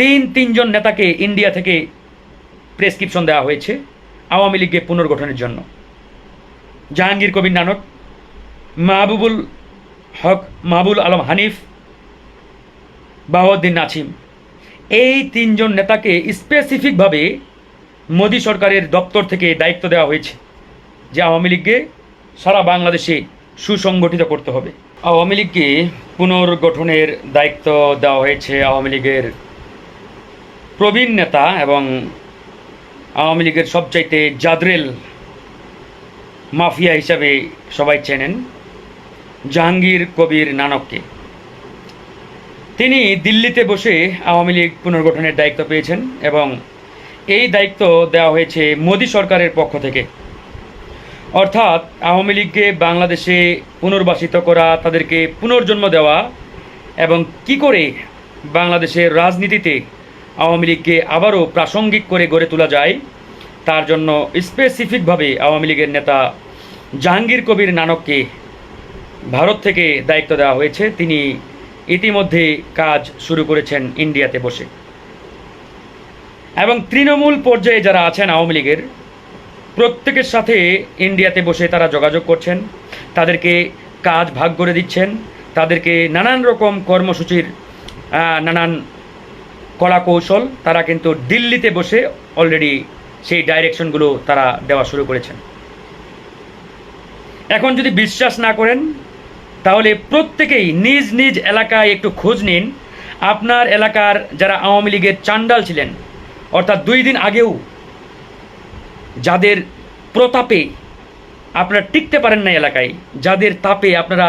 তিন, তিনজন নেতাকে ইন্ডিয়া থেকে প্রেসক্রিপশন দেওয়া হয়েছে আওয়ামী লীগকে পুনর্গঠনের জন্য। জাহাঙ্গীর কবির নানক, মাহবুবুল হক, মাহবুল আলম হানিফ, বাহাউদ্দিন নাছিম, এই তিনজন নেতাকে স্পেসিফিকভাবে মোদী সরকারের দপ্তর থেকে দায়িত্ব দেওয়া হয়েছে যে আওয়ামী লীগকে সারা বাংলাদেশে সুসংগঠিত করতে হবে। আওয়ামী লীগকে পুনর্গঠনের দায়িত্ব দেওয়া হয়েছে আওয়ামী লীগের প্রবীণ নেতা এবং আওয়ামী লীগের সবচাইতে জাদরেল মাফিয়া হিসাবে সবাই চেনেন জাহাঙ্গীর কবির নানককে। তিনি দিল্লিতে বসে আওয়ামী লীগ পুনর্গঠনের দায়িত্ব পেয়েছেন এবং এই দায়িত্ব দেওয়া হয়েছে মোদী সরকারের পক্ষ থেকে। অর্থাৎ আওয়ামী লীগকে বাংলাদেশে পুনর্বাসিত করা, তাদেরকে পুনর্জন্ম দেওয়া এবং কি করে বাংলাদেশের রাজনীতিতে আওয়ামী লীগকে আবারও প্রাসঙ্গিক করে গড়ে তোলা যায়, তার জন্য স্পেসিফিকভাবে আওয়ামী লীগের নেতা জাহাঙ্গীর কবির নানককে ভারত থেকে দায়িত্ব দেওয়া হয়েছে। তিনি ইতিমধ্যে কাজ শুরু করেছেন ইন্ডিয়াতে বসে। এবং তৃণমূল পর্যায়ে যারা আছেন আওয়ামী লীগের, প্রত্যেকের সাথে ইন্ডিয়াতে বসে তারা যোগাযোগ করছেন, তাদেরকে কাজ ভাগ করে দিচ্ছেন, তাদেরকে নানান রকম কর্মসূচির নানান কলা কৌশল, তারা কিন্তু দিল্লিতে বসে অলরেডি সেই ডাইরেকশনগুলো তারা দেওয়া শুরু করেছেন। এখন যদি বিশ্বাস না করেন, তাহলে প্রত্যেকেই নিজ নিজ এলাকায় একটু খোঁজ নিন। আপনার এলাকার যারা আওয়ামী লীগের চান্ডাল ছিলেন, অর্থাৎ দুই দিন আগেও যাদের প্রতাপে আপনারা টিকতে পারেন না এলাকায়, যাদের তাপে আপনারা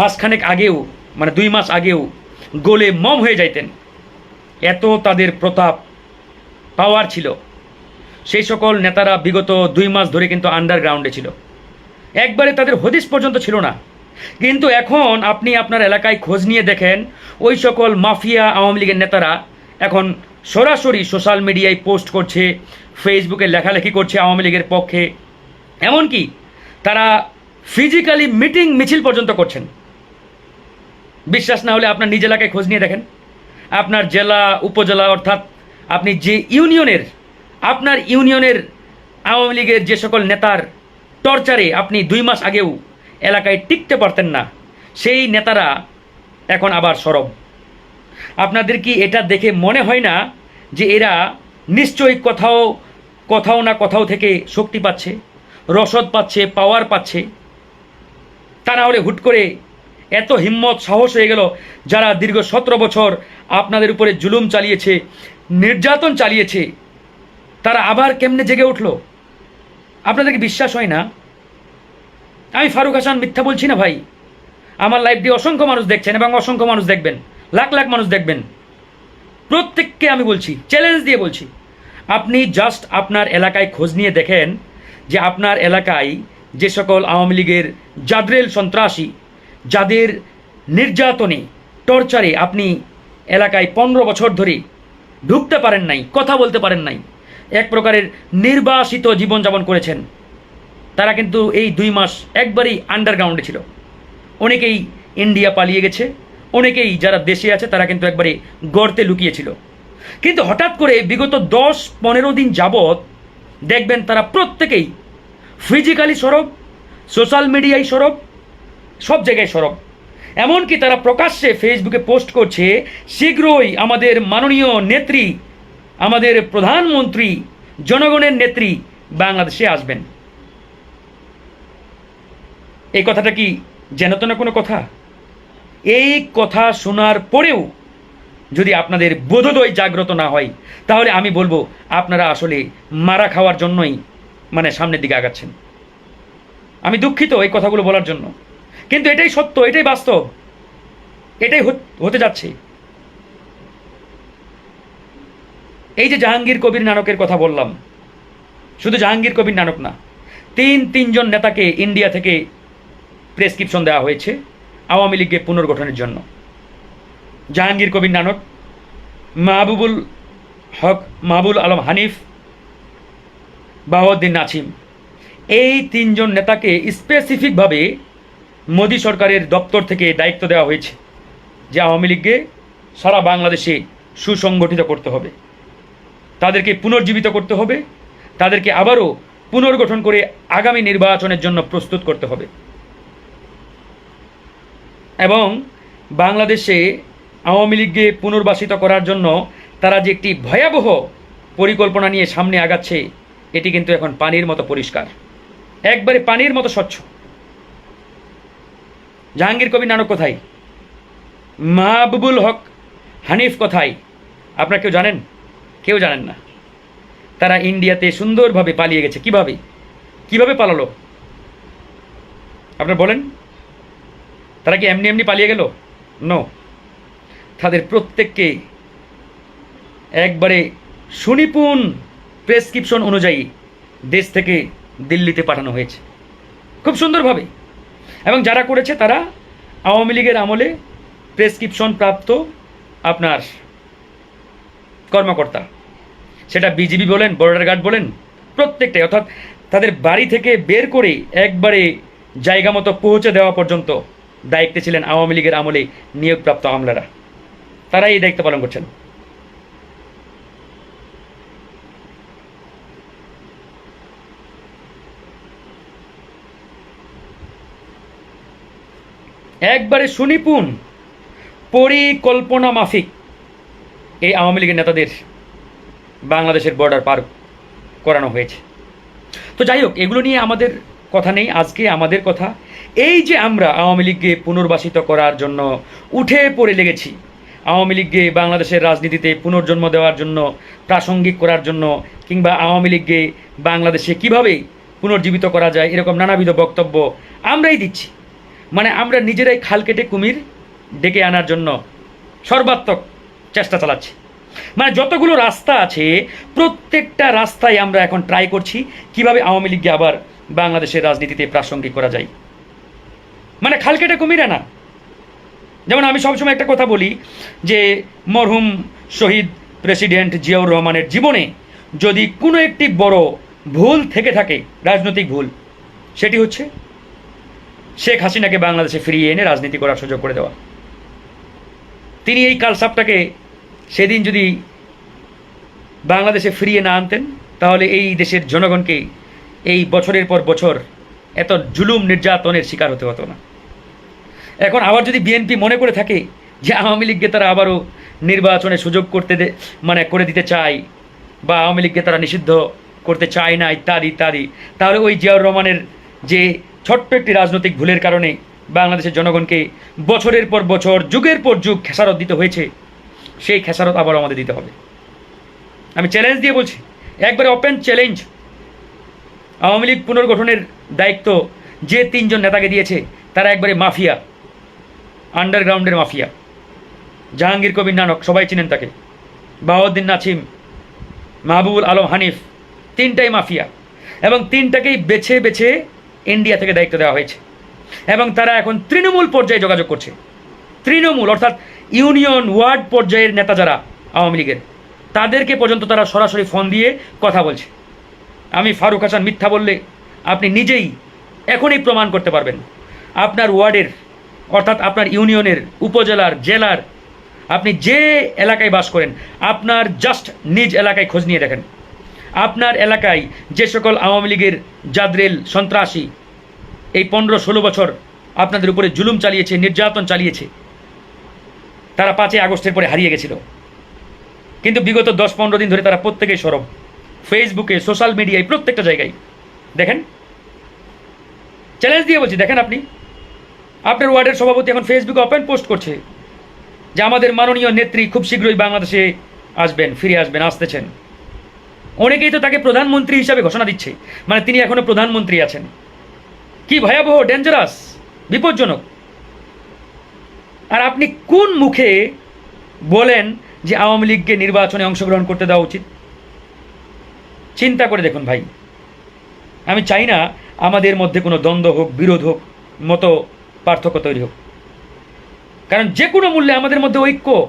মাসখানেক আগেও মানে দুই মাস আগেও গোলে মম হয়ে যাইতেন এত তাদের প্রতাপ পাওয়ার ছিল। সেই সকল নেতারা বিগত দুই মাস ধরে কিন্তু আন্ডারগ্রাউন্ডে ছিল। একবারে তাদের হদিস পর্যন্ত ছিল না। কিন্তু এখন আপনি আপনার এলাকায় খোঁজ নিয়ে দেখেন, ওই সকল মাফিয়া আওয়ামী লীগের নেতারা এখন সরাসরি সোশ্যাল মিডিয়ায় পোস্ট করছে ফেসবুকে লেখালেখি করছে আওয়ামী লীগের পক্ষে। এমনকি তারা ফিজিক্যালি মিটিং মিছিল পর্যন্ত করছেন। বিশ্বাস না হলে আপনার নিজ এলাকায় খোঁজ নিয়ে দেখেন। আপনার জেলা, উপজেলা, অর্থাৎ আপনি যে ইউনিয়নের, আপনার ইউনিয়নের আওয়ামী লীগের যে সকল নেতার টর্চারে আপনি দুই মাস আগেও এলাকায় টিকতে পারতেন না, সেই নেতারা এখন আবার সরব। আপনাদের কি এটা দেখে মনে হয় না যে এরা নিশ্চয়ই কোথাও কোথাও না কোথাও থেকে শক্তি পাচ্ছে, রসদ পাচ্ছে পাওয়ার পাচ্ছে? তা না হলে হুট করে এত হিম্মত, সাহস হয়ে গেল যারা দীর্ঘ সতেরো বছর আপনাদের উপরে জুলুম চালিয়েছে, নির্যাতন চালিয়েছে, তারা আবার কেমনে জেগে উঠল? আপনাদেরকে বিশ্বাস হয় না? আমি ফারুক হাসান মিথ্যা বলছি না ভাই। আমার লাইফ দিয়ে অসংখ্য মানুষ দেখছেন এবং অসংখ্য মানুষ দেখবেন, লাখ লাখ মানুষ দেখবেন। প্রত্যেককে আমি বলছি চ্যালেঞ্জ দিয়ে বলছি, আপনি জাস্ট আপনার এলাকায় খোঁজ নিয়ে দেখেন যে আপনার এলাকায় যে সকল আওয়ামী লীগের জাদরেল সন্ত্রাসী যাদের নির্যাতনে, টর্চারে আপনি এলাকায় পনেরো বছর ধরে ঢুকতে পারেন নাই, কথা বলতে পারেন নাই, এক প্রকারের নির্বাসিত জীবনযাপন করেছেন। তারা কিন্তু এই দুই মাস একবারেই আন্ডারগ্রাউন্ডে ছিল। অনেকেই ইন্ডিয়া পালিয়ে গেছে, অনেকেই যারা দেশে আছে তারা কিন্তু একবারে গর্তে লুকিয়েছিল। কিন্তু হঠাৎ করে বিগত দশ পনেরো দিন যাবৎ দেখবেন তারা প্রত্যেকেই ফিজিক্যালি সরব সোশ্যাল মিডিয়ায় সরব সব জায়গায় সরব। এমনকি তারা প্রকাশ্যে ফেসবুকে পোস্ট করছে, শীঘ্রই আমাদের মাননীয় নেত্রী, আমাদের প্রধানমন্ত্রী, জনগণের নেত্রী বাংলাদেশে আসবেন। এই কথাটা কি যেন তো না কোনো কথা? এই কথা শোনার পরেও যদি আপনাদের বোধোদয় জাগ্রত না হয়, তাহলে আমি বলব, আপনারা আসলে মারা খাওয়ার জন্যই মানে সামনের দিকে আগাচ্ছেন। আমি দুঃখিত এই কথাগুলো বলার জন্য। কিন্তু এটাই সত্য, এটাই বাস্তব। এটাই হতে যাচ্ছে। এই যে জাহাঙ্গীর কবির নানকের কথা বললাম, শুধু জাহাঙ্গীর কবির নানক না, তিন, তিনজন নেতাকে ইন্ডিয়া থেকে প্রেসক্রিপশন দেওয়া হয়েছে আওয়ামী লীগকে পুনর্গঠনের জন্য। জাহাঙ্গীর কবির নানক, মাহবুবুল হক, মাহবুল আলম হানিফ, বাহাউদ্দিন নাছিম, এই তিনজন নেতাকে স্পেসিফিকভাবে মোদী সরকারের দপ্তর থেকে দায়িত্ব দেওয়া হয়েছে যে আওয়ামী লীগকে সারা বাংলাদেশে সুসংগঠিত করতে হবে। তাদেরকে পুনর্জীবিত করতে হবে। তাদেরকে আবারও পুনর্গঠন করে আগামী নির্বাচনের জন্য প্রস্তুত করতে হবে। এবং বাংলাদেশে আওয়ামী লীগকে পুনর্বাসিত করার জন্য তারা যে একটি ভয়াবহ পরিকল্পনা নিয়ে সামনে আগাচ্ছে, এটি কিন্তু এখন পানির মতো পরিষ্কার। একবারে পানির মতো স্বচ্ছ। জাহাঙ্গীর কবির নানক কোথায়? মাহবুবুল হক হানিফ কোথায়? আপনারা কেউ জানেন? কেউ জানেন না। তারা ইন্ডিয়াতে সুন্দরভাবে পালিয়ে গেছে। কীভাবে? কীভাবে পালালো? আপনারা বলেন। তারা কি এমনি এমনি পালিয়ে গেল? নো তাদের প্রত্যেককে একবারে সুনিপুণ প্রেসক্রিপশন অনুযায়ী দেশ থেকে দিল্লিতে পাঠানো হয়েছে। খুব সুন্দরভাবে। এবং যারা করেছে তারা আওয়ামী লীগের আমলে প্রেসক্রিপশন প্রাপ্ত আপনার কর্মকর্তা। সেটা বিজিবি বলেন, বর্ডার গার্ড বলেন, প্রত্যেকটাই। অর্থাৎ তাদের বাড়ি থেকে বের করে একবারে জায়গা মতো পৌঁছে দেওয়া পর্যন্ত দায়িত্বে ছিলেন আওয়ামী লীগের আমলে নিয়োগপ্রাপ্ত আমলারা। তারাই এই দায়িত্ব পালন করছেন। একবারে সুনিপুণ পরিকল্পনা মাফিক এই আওয়ামী লীগের নেতাদের বাংলাদেশের বর্ডার পার করানো হয়েছে। তো যাই হোক, এগুলো নিয়ে আমাদের কথা নেই, আজকে আমাদের কথা। এই যে আমরা আওয়ামী লীগকে পুনর্বাসিত করার জন্য উঠে পড়ে লেগেছি, আওয়ামী লীগকে বাংলাদেশের রাজনীতিতে পুনর্জন্ম দেওয়ার জন্য, প্রাসঙ্গিক করার জন্য, কিংবা আওয়ামী লীগকে বাংলাদেশে কীভাবে পুনর্জীবিত করা যায়, এরকম নানাবিধ বক্তব্য আমরাই দিচ্ছি। মানে আমরা নিজেরাই খাল কেটে কুমির ডেকে আনার জন্য সর্বাত্মক চেষ্টা চালাচ্ছি। মানে যতগুলো রাস্তা আছে, প্রত্যেকটা রাস্তায় আমরা এখন ট্রাই করছি কীভাবে আওয়ামী লীগকে আবার বাংলাদেশের রাজনীতিতে প্রাসঙ্গিক করা যায়। মানে খাল কেটে কুমির আনা। যেমন আমি সবসময় একটা কথা বলি যে, মরহুম শহীদ প্রেসিডেন্ট জিয়াউর রহমানের জীবনে যদি কোনো একটি বড় ভুল থেকে থাকে, রাজনৈতিক ভুল, সেটি হচ্ছে শেখ হাসিনাকে বাংলাদেশে ফিরিয়ে এনে রাজনীতি করার সুযোগ করে দেওয়া। তিনি এই কালসাপটাকে সেদিন যদি বাংলাদেশে ফিরিয়ে না আনতেন, তাহলে এই দেশের জনগণকে এই বছরের পর বছর এত জুলুম নির্যাতনের শিকার হতে হতো না। এখন আবার যদি বিএনপি মনে করে থাকে যে আওয়ামী লীগকে তারা আবারও নির্বাচনে সুযোগ করতে মানে করে দিতে চায় বা আওয়ামী লীগকে তারা নিষিদ্ধ করতে চায় না ইত্যাদি ইত্যাদি, তাহলে ওই জিয়াউর রহমানের যে ছোট্ট একটি রাজনৈতিক ভুলের কারণে বাংলাদেশের জনগণকে বছরের পর বছর, যুগের পর যুগ খেসারত দিতে হয়েছে। সেই খেসারত আবার আমাদের দিতে হবে। আমি চ্যালেঞ্জ দিয়ে বলছি, একবারে ওপেন চ্যালেঞ্জ আওয়ামী লীগ পুনর্গঠনের দায়িত্ব যে তিনজন নেতাকে দিয়েছে, তারা একবারে মাফিয়া আন্ডারগ্রাউন্ডের মাফিয়া। জাহাঙ্গীর কবির নানক, সবাই চিনেন তাকে। বাহাউদ্দিন নাছিম, মাহবুবুল আলম হানিফ, তিনটাই মাফিয়া। এবং তিনটাকেই বেছে বেছে ইন্ডিয়া থেকে দায়িত্ব দেওয়া হয়েছে। এবং তারা এখন তৃণমূল পর্যায়ে যোগাযোগ করছে। তৃণমূল, অর্থাৎ ইউনিয়ন ওয়ার্ড পর্যায়ের নেতা যারা আওয়ামী লীগের, তাদেরকে পর্যন্ত তারা সরাসরি ফোন দিয়ে কথা বলছে। আমি ফারুক হাসান মিথ্যা বললে আপনি নিজেই এখনই প্রমাণ করতে পারবেন। আপনার ওয়ার্ডের, অর্থাৎ আপনার ইউনিয়নের, উপজেলার, জেলার, আপনি যে এলাকায় বাস করেন, আপনার জাস্ট নিজ এলাকায় খোঁজ নিয়ে দেখেন। আপনার এলাকায় যে সকল আওয়ামী লীগের জাদরেল সন্ত্রাসী এই পনেরো ষোলো বছর আপনাদের উপরে জুলুম চালিয়েছে, নির্যাতন চালিয়েছে, তারা পাঁচই আগস্টের পরে হারিয়ে গেছিল। কিন্তু বিগত দশ পনেরো দিন ধরে তারা প্রত্যেকেই সরব। ফেসবুকে, সোশ্যাল মিডিয়ায়, প্রত্যেকটা জায়গায়। দেখেন চ্যালেঞ্জ দিয়ে বলছি, দেখেন আপনি। আপনার ওয়ার্ডের সভাপতি এখন ফেসবুকে ওপেন পোস্ট করছে যে আমাদের মাননীয় নেত্রী খুব শীঘ্রই বাংলাদেশে আসবেন, ফিরে আসবেন, আসতেছেন। অনেকেই তো তাকে প্রধানমন্ত্রী হিসাবে ঘোষণা দিচ্ছে। মানে তিনি এখনও প্রধানমন্ত্রী আছেন। কি ভয়াবহ ডেঞ্জারাস বিপজ্জনক। আর আপনি কোন মুখে বলেন যে আওয়ামী লীগকে নির্বাচনে অংশগ্রহণ করতে দেওয়া উচিত? চিন্তা করে দেখুন ভাই। আমি চাই না আমাদের মধ্যে কোনো দ্বন্দ্ব হোক, বিরোধ হোক, মতো পার্থক্য তৈরি হোক। কারণ যে কোনো মূল্যে আমাদের মধ্যে ঐক্য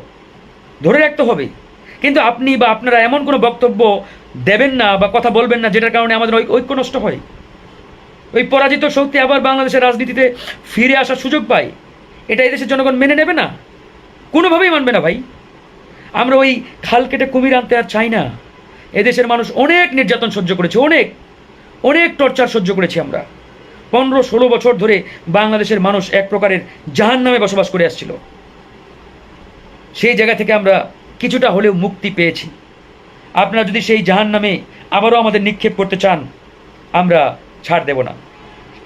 ধরে রাখতে হবে। কিন্তু আপনি বা আপনারা এমন কোনো বক্তব্য দেবেন না বা কথা বলবেন না, যেটার কারণে আমাদের ঐক্য নষ্ট হয়। ওই পরাজিত শক্তি আবার বাংলাদেশের রাজনীতিতে ফিরে আসার সুযোগ পায়। এটা এদেশের জনগণ মেনে নেবে না? কোনোভাবেই মানবে না ভাই। আমরা ওই খাল কেটে কুমির আনতে আর চাই না। এদেশের মানুষ অনেক নির্যাতন সহ্য করেছে, অনেক। অনেক টর্চার সহ্য করেছি আমরা। পনেরো ষোলো বছর ধরে বাংলাদেশের মানুষ এক প্রকারের জাহান নামে বসবাস করে আসছিল। সেই জায়গা থেকে আমরা কিছুটা হলেও মুক্তি পেয়েছি। আপনারা যদি সেই জাহান নামে আবারও আমাদের নিক্ষেপ করতে চান, আমরা ছাড় দেব না।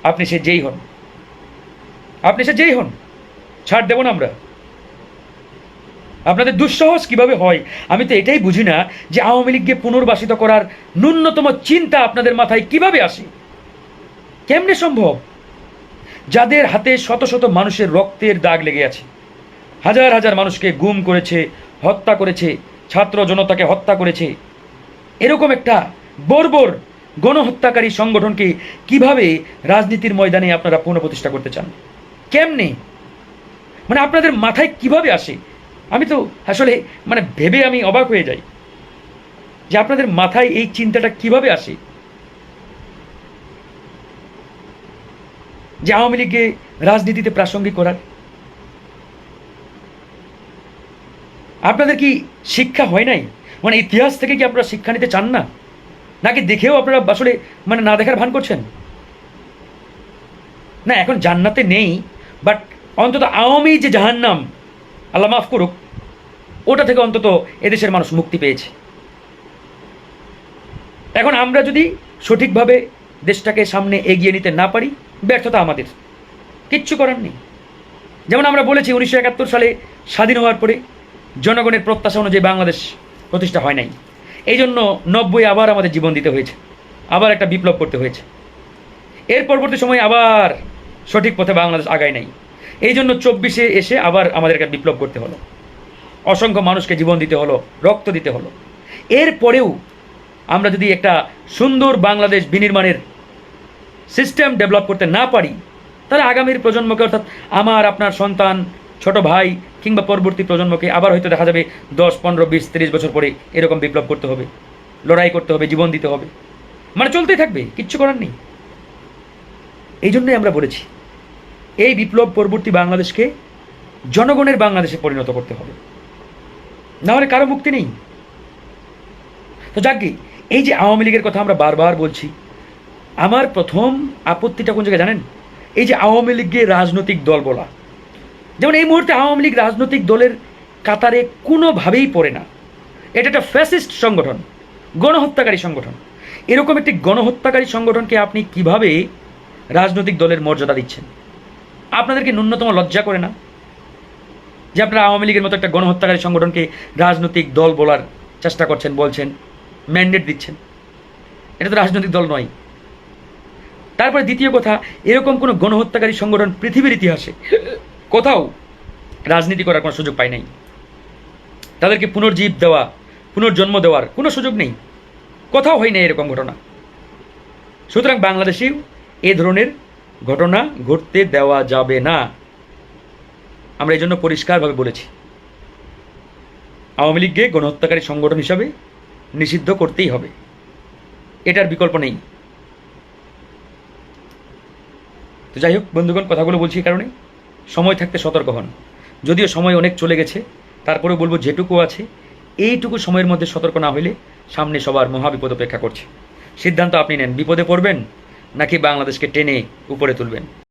আপনি সে যেই হন। আপনি সে যেই হন, ছাড় দেব না আমরা। আপনাদের দুঃসাহস কীভাবে হয়, আমি তো এটাই বুঝি না যে আওয়ামী লীগকে পুনর্বাসিত করার ন্যূনতম চিন্তা আপনাদের মাথায় কীভাবে আসে? কেমনে সম্ভব? যাদের হাতে শত শত মানুষের রক্তের দাগ লেগে আছে, হাজার হাজার মানুষকে গুম করেছে, হত্যা করেছে ছাত্র জনতাকে হত্যা করেছে। এরকম একটা বর্বর গণহত্যাকারী সংগঠনকে কীভাবে রাজনীতির ময়দানে আপনারা পুনঃপ্রতিষ্ঠা করতে চান? কেমনে? মানে আপনাদের মাথায় কীভাবে আসে? আমি তো আসলে মানে ভেবে আমি অবাক হয়ে যাই যে আপনাদের মাথায় এই চিন্তাটা কীভাবে আসে? যে আওয়ামী লীগকে রাজনীতিতে প্রাসঙ্গিক করার আপনাদের কি শিক্ষা হয় নাই? মানে ইতিহাস থেকে কি আপনারা শিক্ষা নিতে চান না? নাকি দেখেও আপনারা আসলে মানে না দেখার ভান করছেন? না, এখন জান্নাতে নেই বাট অন্তত আওয়ামী যে জাহান্নাম, আল্লাহ মাফ করুক, ওটা থেকে অন্তত এদেশের মানুষ মুক্তি পেয়েছে। এখন আমরা যদি সঠিকভাবে দেশটাকে সামনে এগিয়ে নিতে না পারি, ব্যর্থতা আমাদের। কিচ্ছু করার নেই। যেমন আমরা বলেছি, উনিশশো একাত্তর সালে স্বাধীন হওয়ার পরে জনগণের প্রত্যাশা অনুযায়ী বাংলাদেশ প্রতিষ্ঠা হয় নাই। এই জন্য নব্বই আবার আমাদের জীবন দিতে হয়েছে। আবার একটা বিপ্লব করতে হয়েছে। এর পরবর্তী সময় আবার সঠিক পথে বাংলাদেশ আগায় নাই। এই জন্য চব্বিশে এসে আবার আমাদের একটা বিপ্লব করতে হলো। অসংখ্য মানুষকে জীবন দিতে হলো, রক্ত দিতে হলো। এরপরেও আমরা যদি একটা সুন্দর বাংলাদেশ বিনির্মাণের সিস্টেম ডেভেলপ করতে না পারি, তাহলে আগামীর প্রজন্মকে অর্থাৎ আমার, আপনার সন্তান ছোট ভাই কিংবা পরবর্তী প্রজন্মকে আবার হয়তো দেখা যাবে দশ, পনেরো, বিশ, তিরিশ বছর পরে এরকম বিপ্লব করতে হবে, লড়াই করতে হবে, জীবন দিতে হবে। মানে চলতেই থাকবে, কিচ্ছু করার নেই। এই জন্যই আমরা বলেছি, এই বিপ্লব পরবর্তী বাংলাদেশকে জনগণের বাংলাদেশে পরিণত করতে হবে। না হলে কারও মুক্তি নেই। তো যাকে এই যে আওয়ামী লীগের কথা আমরা বারবার বলছি, আমার প্রথম আপত্তিটা কোন জায়গায় জানেন? এই যে আওয়ামী লীগকে রাজনৈতিক দল বলা যেমন এই মুহূর্তে আওয়ামী লীগ রাজনৈতিক দলের কাতারে কোনোভাবেই পড়ে না। এটা একটা ফ্যাসিস্ট সংগঠন, গণহত্যাকারী সংগঠন। এরকম একটি গণহত্যাকারী সংগঠনকে আপনি কীভাবে রাজনৈতিক দলের মর্যাদা দিচ্ছেন? আপনাদেরকে ন্যূনতম লজ্জা করে না? যে আপনারা আওয়ামী লীগের মতো একটা গণহত্যাকারী সংগঠনকে রাজনৈতিক দল বলার চেষ্টা করছেন, বলছেন ম্যান্ডেট দিচ্ছেন? এটা তো রাজনৈতিক দল নয়। তারপরে দ্বিতীয় কথা, এরকম কোনো গণহত্যাকারী সংগঠন পৃথিবীর ইতিহাসে কোথাও রাজনীতি করার কোনো সুযোগ পায় নাই। তাদেরকে পুনর্জীব দেওয়া, পুনর্জন্ম দেওয়ার কোনো সুযোগ নেই। কোথাও হয় না এরকম ঘটনা। সুতরাং বাংলাদেশেও এ ধরনের ঘটনা ঘটতে দেওয়া যাবে না। আমরা এই জন্য পরিষ্কারভাবে বলেছি। আওয়ামী লীগকে গণহত্যাকারী সংগঠন হিসাবে নিষিদ্ধ করতেই হবে। এটার বিকল্প নেই। তো যাই হোক, বন্ধুগণ, কথাগুলো বলছি এই কারণে সময় থাকতে সতর্ক হন। যদিও সময় অনেক চলে গেছে তারপরে বলব যেটুকু আছে, এইটুকু সময়ের মধ্যে সতর্ক না হইলে সামনে সবার মহাবিপদ অপেক্ষা করছে। সিদ্ধান্ত আপনি নেন, বিপদে পড়বেন নাকি বাংলাদেশকে টেনে উপরে তুলবেন?